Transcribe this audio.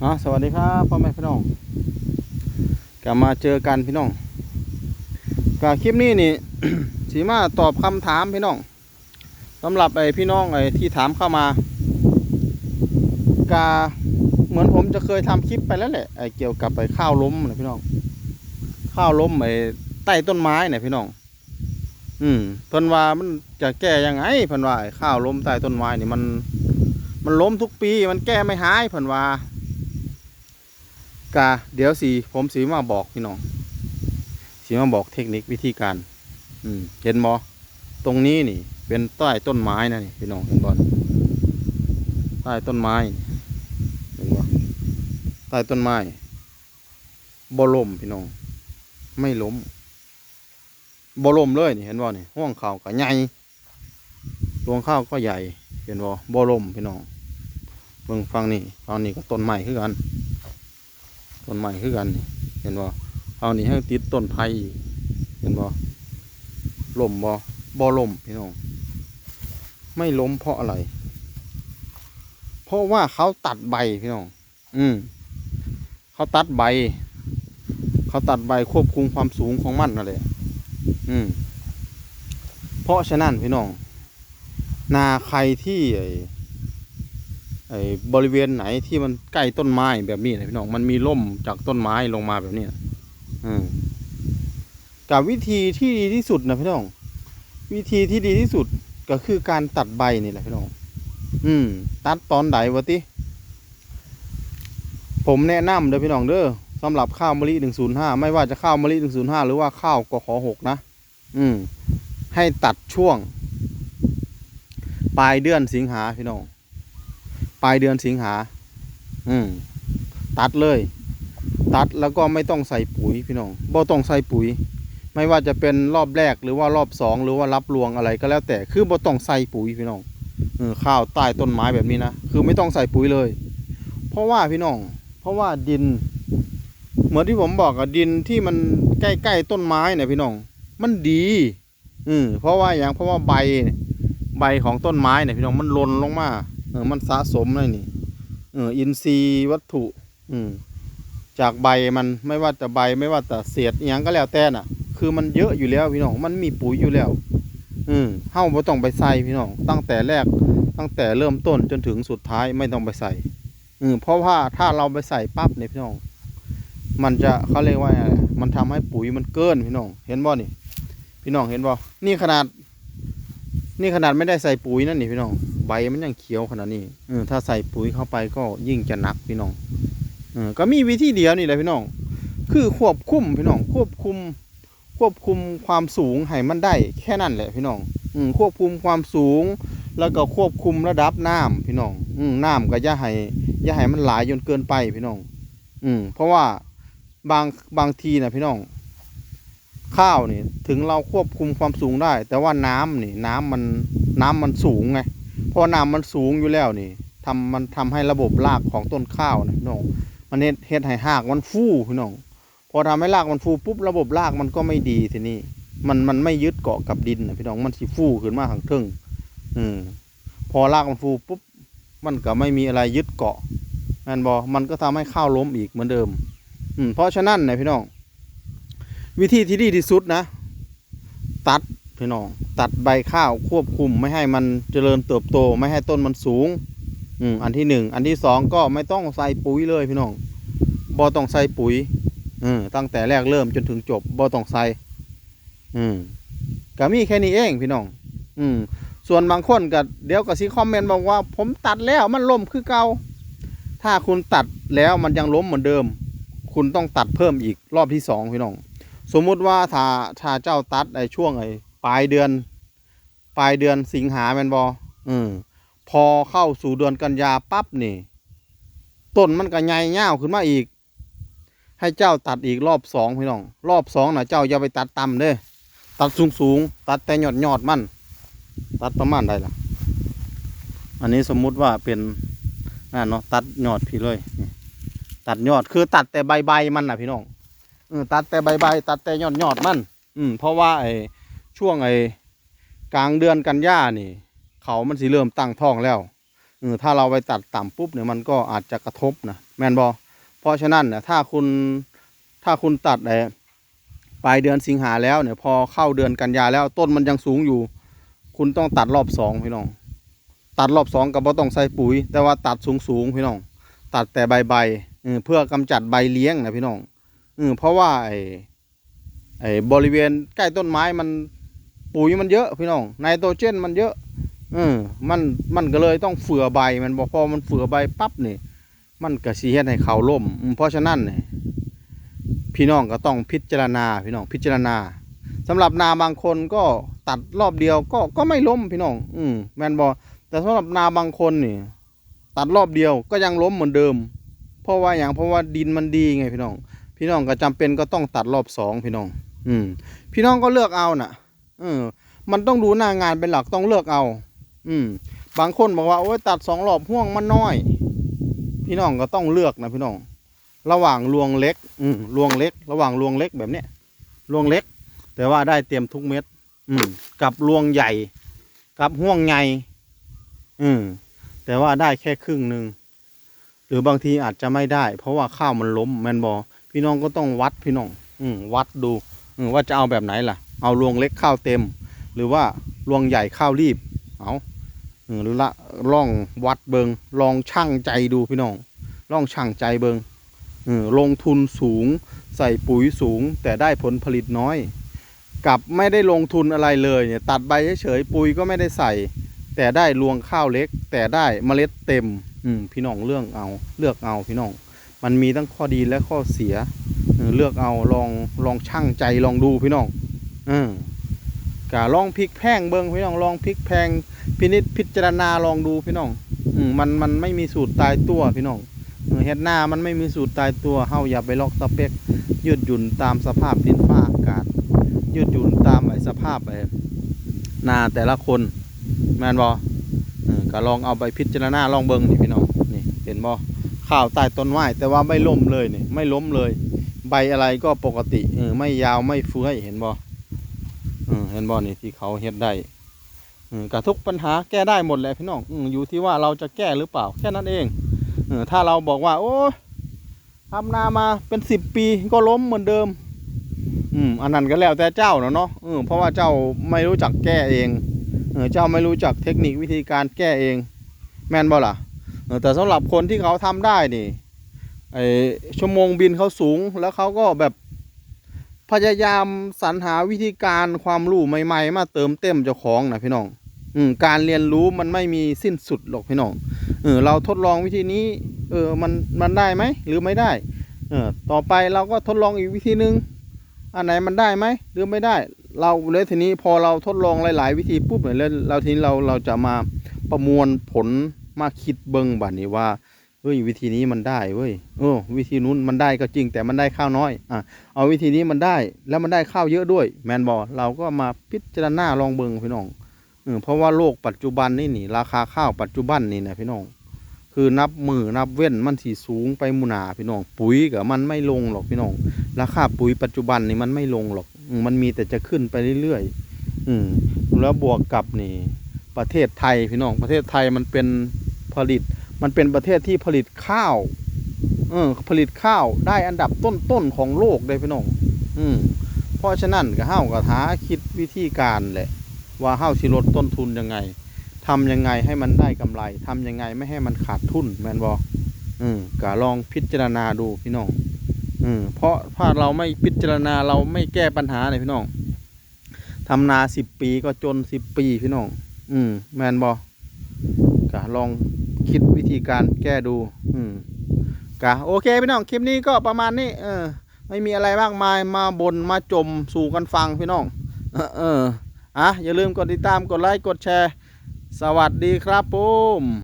อ๋อสวัสดีครับพ่อแม่พี่น้องกลับมาเจอกันพี่น้องก็คลิปนี้นี่ สีมาตอบคำถามพี่น้องสำหรับไอ้พี่น้องไอ้ที่ถามเข้ามากาเหมือนผมจะเคยทำคลิปไปแล้วแหละไอ้เกี่ยวกับไอ้ข้าวล้มนะพี่น้อง ข้าวล้มไอ้ใต้ต้นไม้เนี่ยพี่น้อง อืมพิ่นว่ามันจะแก้ยังไงพิ่นว่าข้าวล้มใต้ต้นไม้นี่มัน มันล้มทุกปีมันแก้ไม่หายพิ่นว่า กาเดี๋ยวสีผมสีมาบอกพี่น้องสีมาบอกเทคนิควิธีการ อืมเห็นบอตรงนี้นี่ เป็นใต้ต้นไม้นะนี่พี่น้องเห็นบอใต้ต้นไม้เห็นบอใต้ต้นไม้บ่ล้มพี่น้อง ไม่ล้มบ่ล้มเลยนี่เห็นบ่นี่ห่วงเขาวก็ใหญ่รวงข้าวก็ใหญ่เห็นบ่บ่ล้มพี่น้องเบิ่งฟังนี่ฟังนี่ก็ต้นไม้คือกัน ต้นไม้คือกันนี่เห็นบ่เอานี่ให้ติดต้นไผ่เห็นบ่ล่มบ่บ่ล่มพี่น้องไม่ล้มเพราะอะไร เพราะว่าเขาตัดใบพี่น้องอืมเขาตัดใบ เขาตัดใบควบคุมความสูงของมันนั่นแหละอืมเพราะฉะนั้นพี่น้อง นาใครที่ ไอ้บริเวณไหนที่มันใกล้ต้นไม้แบบนี้นะพี่น้องมันมีร่มจากต้นไม้ลงมาแบบนี้อืมกับวิธีที่ดีที่สุดนะพี่น้อง วิธีที่ดีที่สุดก็คือการตัดใบนี่แหละพี่น้อง อืม ตัดตอนไหนวะติ ผมแนะนำเด้อพี่น้องเด้อสำหรับข้าวมะลิหนึ่งศูนย์ห้าไม่ว่าจะข้าวมะลิหนึ่งศูนย์ห้าหรือว่าข้าวกขอหกนะ อืม ให้ตัดช่วง ปลายเดือนสิงหาพี่น้อง ปลายเดือนสิงหา อืม ตัดเลย ตัดแล้วก็ไม่ต้องใส่ปุ๋ยพี่น้องบ่ต้องใส่ปุ๋ย ไม่ว่าจะเป็นรอบแรกหรือว่ารอบสองหรือว่ารับรวงอะไรก็แล้วแต่คือบ่ต้องใส่ปุ๋ยพี่น้องเออข้าวใต้ต้นไม้แบบนี้นะคือไม่ต้องใส่ปุ๋ยเลย เพราะว่าพี่น้อง เพราะว่าดิน เหมือนที่ผมบอกอะดินที่มันใกล้ๆต้นไม้เนี่ยพี่น้อง มันดีอืมเพราะว่าอย่างเพราะว่าใบใบของต้นไม้เนี่ยพี่น้องมันหล่นลงมา เออมันสะสมเลยนี่ เอออินทรีย์วัตถุ อืมจากใบมันไม่ว่าแต่ใบไม่ว่าแต่เศษอหยังก็แล้วแต่น่ะ คือมันเยอะอยู่แล้วพี่น้องมันมีปุ๋ยอยู่แล้ว อืมเฮ้าบ่ต้องไปใส่พี่น้องตั้งแต่แรกตั้งแต่เริ่มต้นจนถึงสุดท้ายไม่ต้องไปใส่อืมเพราะว่าถ้าเราไปใส่ปั๊บเนี่ยพี่น้องมันจะเขาเรียกว่าอะไรมันทำให้ปุ๋ยมันเกินพี่น้อง เห็นบ่นี่ พี่น้องเห็นบ่นี่ขนาด นี่ขนาดไม่ได้ใส่ปุ๋ยนั่นนี่พี่น้อง ใบมันยังเขียวขนาดนี้เออถ้าใส่ปุ๋ยเข้าไปก็ยิ่งจะหนักพี่น้องเออก็มีวิธีเดียวนี่แหละพี่น้อง คือควบคุมพี่น้อง ควบคุม ควบคุมความสูงให้มันได้แค่นั้นแหละพี่น้อง อืมควบคุมความสูง แล้วก็ควบคุมระดับน้ำพี่น้อง อืมน้ำก็อย่าให้อย่าให้มันหลายจนเกินไปพี่น้อง อืมเพราะว่าบางบางทีนะพี่น้อง ข้าวนี่ถึงเราควบคุมความสูงได้ แต่ว่าน้ำนี่น้ำมันน้ำมันสูงไงเพราะน้ำมันสูงอยู่แล้วนี่ทำมันทำให้ระบบรากของต้นข้าวนะพี่น้องมันเฮ็ดให้หากมันฟูพี่น้องพอทำให้รากมันฟูปุ๊บระบบรากมันก็ไม่ดีทีนี้มันมันไม่ยึดเกาะกับดินนะพี่น้องมันสิฟูขึ้นมาข้างเทิงอืมพอรากมันฟูปุ๊บมันก็ไม่มีอะไรยึดเกาะแมนบอมันก็ทำให้ข้าวล้มอีกเหมือนเดิม อืมเพราะฉะนั้นนะพี่น้อง วิธีที่ดีที่สุดนะ ตัดพี่น้องตัดใบข้าวควบคุมไม่ให้มันเจริญเติบโต ไม่ให้ต้นมันสูงอืมอันที่หนึ่งอันที่สองก็ไม่ต้องใส่ปุ๋ยเลยพี่น้องบ่ต้องใส่ปุ๋ยอืมตั้งแต่แรกเริ่มจนถึงจบบ่ต้องใส่อืมก็มีแค่นี้เองพี่น้อง อืมส่วนบางคนก็เดี๋ยวก็สิคอมเมนต์บอกว่า ผมตัดแล้วมันล้มคือเก่าถ้าคุณตัดแล้วมันยังล้มเหมือนเดิม คุณต้องตัดเพิ่มอีกรอบที่สองพี่น้อง สมมุติว่าถ้าถ้าเจ้าตัดในช่วงไอ้ปลายเดือน ปลายเดือนสิงหาแมนบออืมพอเข้าสู่เดือนกันยาปั๊บนี่ต้นมันก็ใหญ่เง่าวขึ้นมาอีก ให้เจ้าตัดอีกรอบสองพี่น้อง รอบสองนะเจ้าอย่าไปตัดต่ำเด้อตัดสูงสูงๆตัดแต่ยอดยอดมัน ตัดประมาณใดล่ะ อันนี้สมมุติว่าเป็นนั่นเนาะตัดยอดพี่เลย ตัดยอดคือตัดแต่ใบใบมันนะพี่น้อง ตัดแต่ใบใบตัดแต่ยอดยอดมัน อืมเพราะว่าไอ้ช่วงไอ้กลางเดือนกันยานี่ เขามันสิเริ่มตั้งท้องแล้วเออถ้าเราไปตัดต่ำปุ๊บเนี่ยมันก็อาจจะกระทบนะแมนบอเพราะฉะนั้นเนี่ยถ้าคุณถ้าคุณตัดไอ้ปลายเดือนสิงหาแล้วเนี่ยพอเข้าเดือนกันยาแล้วต้นมันยังสูงอยู่ คุณต้องตัดรอบสองพี่น้อง ตัดรอบสองกับบ่ต้องใส่ปุ๋ย แต่ว่าตัดสูงสูงพี่น้อง ตัดแต่ใบใบเออเพื่อกำจัดใบเลี้ยงนะพี่น้อง ออเพราะว่าไอ้ไอ้บริเวณใกล้ต้นไม้มันปุ๋ยมันเยอะพี่น้องไนโตรเจนมันเยอะเออมันมันก็เลยต้องเฟื่อใบมันบอกพอมันเฟื่อใบปั๊บนี่มันก็สีเฮ็ดให้เขาล่ม เพราะฉะนั้นเนี่ยพี่น้องก็ต้องพิจารณาพี่น้องพิจารณาสำหรับนาบางคนก็ตัดรอบเดียวก็ก็ไม่ล้มพี่น้อง อืมแมนบอแต่สำหรับนาบางคนนี่ตัดรอบเดียวก็ยังล้มเหมือนเดิม เพราะว่าอย่างเพราะว่าดินมันดีไงพี่น้อง พี่น้องก็จำเป็นก็ต้องตัดรอบสองพี่น้อง อืม พี่น้องก็เลือกเอาน่ะ เออ มันต้องดูหน้างานเป็นหลักต้องเลือกเอา อืม บางคนบอกว่าโอ้ยตัดสองรอบห่วงมันน้อย พี่น้องก็ต้องเลือกนะพี่น้อง ระหว่างรวงเล็ก อืมรวงเล็ก ระหว่างรวงเล็กแบบเนี้ยรวงเล็ก แต่ว่าได้เต็มทุกเม็ด อืม กับรวงใหญ่ กับห่วงใหญ่อืม แต่ว่าได้แค่ครึ่งหนึ่ง หรือบางทีอาจจะไม่ได้ เพราะว่าข้าวมันล้มแมนบอ พี่น้องก็ต้องวัดพี่น้อง อืวัดดูอืว่าจะเอาแบบไหนล่ะ เอารวงเล็กข้าวเต็ม หรือว่ารวงใหญ่ข้าวรีบ เอาหรือละล่องวัดเบิงลองช่างใจดูพี่น้องลองช่างใจเบิงลงทุนสูง ใส่ปุ๋ยสูง แต่ได้ผลผลิตน้อย กับไม่ได้ลงทุนอะไรเลยเนี่ยตัดใบเฉยๆปุ๋ยก็ไม่ได้ใส่ แต่ได้รวงข้าวเล็ก แต่ได้เมล็ดเต็ม อืพี่น้องเลือกเอา เลือกเอาพี่น้อง มันมีทั้งข้อดีและข้อเสีย เลือกเอาลองลองช่างใจลองดูพี่น้องเออกะลองพลิกแพงเบิ้งพี่น้องลองพลิกแพงพินิจพิจารณาลองดูพี่น้องอืมมันมันไม่มีสูตรตายตัวพี่น้องเฮ็ดหน้ามันไม่มีสูตรตายตัวเฮาอย่าไปลอกสเปกยืดหยุ่นตามสภาพดินฟ้าอากาศ ยืดหยุ่นตามไอสภาพไอ้นาแต่ละคนแมนบอเออก็ลองเอาไปพิจารณาลองเบิ้งนี่พี่น้องนี่เห็นบอ ข้าวใต้ต้นไม้แต่ว่าไม่ล้มเลยนี่ไม่ล้มเลย ใบอะไรก็ปกติเออไม่ยาวไม่เฟื้อยเห็นบอเห็นบอนี่ที่เขาเฮ็ดได้กับทุกปัญหาแก้ได้หมดแหละพี่น้องอยู่ที่ว่าเราจะแก้หรือเปล่าแค่นั้นเองอถ้าเราบอกว่า โอ้ทำนามาเป็นสิบปีก็ล้มเหมือนเดิม อืมอันนั้นก็แล้วแต่เจ้าเนาะเนาะเพราะว่าเจ้าไม่รู้จักแก้เองเจ้าไม่รู้จักเทคนิควิธีการแก้เอง แม่นบ่ล่ะ แต่สำหรับคนที่เขาทำได้นี่ไอชั่วโมงบินเขาสูงแล้วเขาก็แบบพยายามสรรหาวิธีการความรู้ใหม่ ๆ มาเติมเต็มเจ้าของนะพี่น้อง อืมการเรียนรู้มันไม่มีสิ้นสุดหรอกพี่น้อง เออเราทดลองวิธีนี้ เออมันมันได้ไหมหรือไม่ได้ เออต่อไปเราก็ทดลองอีกวิธีหนึ่งอันไหนมันได้ไหมหรือไม่ได้ เราเลยทีนี้พอเราทดลองหลาย ๆ วิธีปุ๊บเนี่ยเราทีนี้เราเราจะมาประมวลผล มาคิดเบิ้งบัดนี้ว่าเฮ้ยวิธีนี้มันได้เว้ยโอ้วิธีนู้นมันได้ก็จริง แต่มันได้ข้าวน้อยอะเอาวิธีนี้มันได้แล้วมันได้ข้าวเยอะด้วย แมนบอเราก็มาพิจารณาลองเบิ้งพี่น้องเออเพราะว่าโลกปัจจุบันนี่นี่ ราคาข้าวปัจจุบันนี่นะพี่น้อง คือนับมือนับเว้นมันสีสูงไปมุนาพี่น้อง ปุ๋ยกับมันไม่ลงหรอกพี่น้อง ราคาปุ๋ยปัจจุบันนี่มันไม่ลงหรอกมมันมีแต่จะขึ้นไปเรื่อยๆอืมแล้วบวกกับนี่ ประเทศไทยพี่น้อง ประเทศไทยมันเป็น ผลิต มันเป็นประเทศที่ผลิตข้าวเออผลิตข้าวได้อันดับต้นๆของโลกเลยพี่น้องอืมเพราะฉะนั้นก็เฮาก็หาคิดวิธีการแหละ ว่าเฮาสิลดต้นทุนยังไงทำยังไงให้มันได้กำไรทำยังไงไม่ให้มันขาดทุนแมนบ่อืมก็ลองพิจารณาดูพี่น้องอืมเพราะถ้าเราไม่พิจารณาเราไม่แก้ปัญหาเนี่ยพี่น้องทำนาสิบปีก็จนสิบปีพี่น้อง อืมแมนบอกะลอง คิดวิธีการแก้ดู อืมกะโอเคพี่น้องคลิปนี้ก็ประมาณนี้ เออ ไม่มีอะไรมากมายมาบนมาจมสู่กันฟังพี่น้อง เออเอออะอย่าลืมกดติดตามกดไลค์กดแชร์ สวัสดีครับผม